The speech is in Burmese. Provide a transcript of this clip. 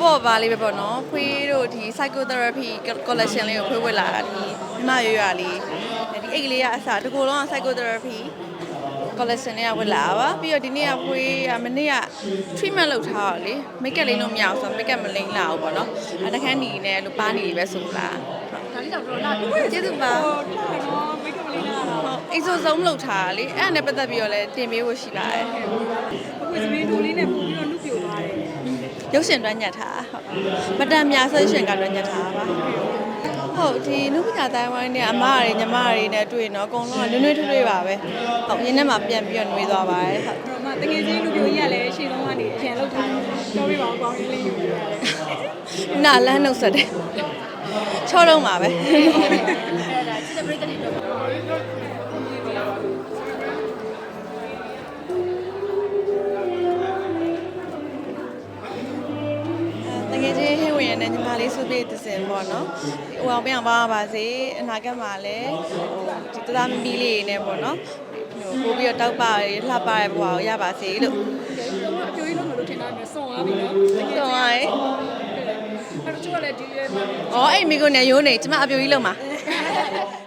ပေါ့ပါလေးပဲပေါ့နော်ဖွေးတို့ဒီ psychotherapy collection လေးကိုဖွေးဝတ်လာတာဒီမြမရွရွလေးဒီအိတ်ကလေးကအစားတစ်ကိုယ်လုံးက psychotherapy collection လေးကဝတ်လာပါပြီးတော့ဒီနေ့ကဖွေးကမနေ့က treatment လုပ်ထားတော့လေ make up လေးလို့မရအောင်ဆိုတော့ make up မလိမ့်လာဘူးပေါ့နော်အဲတခန်းနီနဲ့လို့ပါနီလေးပဲဆိုလားဒါလေးတော့တော်လာတယ်ကျေးဇူးပါဟုတ်နော်မိတ်ကလေးလာတာဟုတ်အိတ်ဆိုဆုံးလုပ်ထားတာလေအဲ့ဒါနဲ့ပတ်သက်ပြီးတော့လည်းတင်ပေးဖို့ရှိပါတယ်အခုသမီးတို့လေးနဲ့ပို့ပြီးတော့လူပြိုသွားတယ် ရုပ်ရှင်တွန်းညက်ထားဟုတ်ပတံများဆက်ရှင်ကတွန်းညက်ထားပါဟုတ်ဒီနုပညာတိုင်းဝိုင်းနဲ့အမတွေညီမတွေနဲ့တွေ့ရင်တော့အကုန်လုံးကနွေ့နွေ့ထွေးထွေးပါပဲဟုတ်ရင်းထဲမှာပြန်ပြီးတော့နှွေးသွားပါတယ်ဟုတ်တော့မှတကယ်ချင်းလူပြိုကြီးကလည်းရှေ့လုံးကနေအရင်လောက်ထားတယ်ပြောပြပါအောင်ကောင်းလေးလေးယူရတယ်နာလန်းနှုတ်ဆက်တယ်ချောလုံးပါပဲအဲ့ဒါစစ်တဲ့ပြိတ္တတွေတော့ တကယ်ချင်းဟဲဝင်ရတဲ့ညီမလေးစုပြည့်သစင်ပေါ့နော်ဟိုအောင်ပြန်ပါပါစေအနာဂတ်မှာလည်းဟိုဒီတသားမီးလေးနဲ့ပေါ့နော်ဟိုပို့ပြီးတော့တောက်ပါရလှပရဘွားကိုရပါစေလို့အကျိုးကြီးလို့မလို့ထင်တာမျိုးစုံသွားပြီနော်တကယ်တော့ချင်းရဲအဲ့တော့ကျိုးကလည်းဒီရဲမှာ။အော်အဲ့မိကိုနဲ့ရိုးနေကျမအပြိုကြီးလုံးမှာအဲ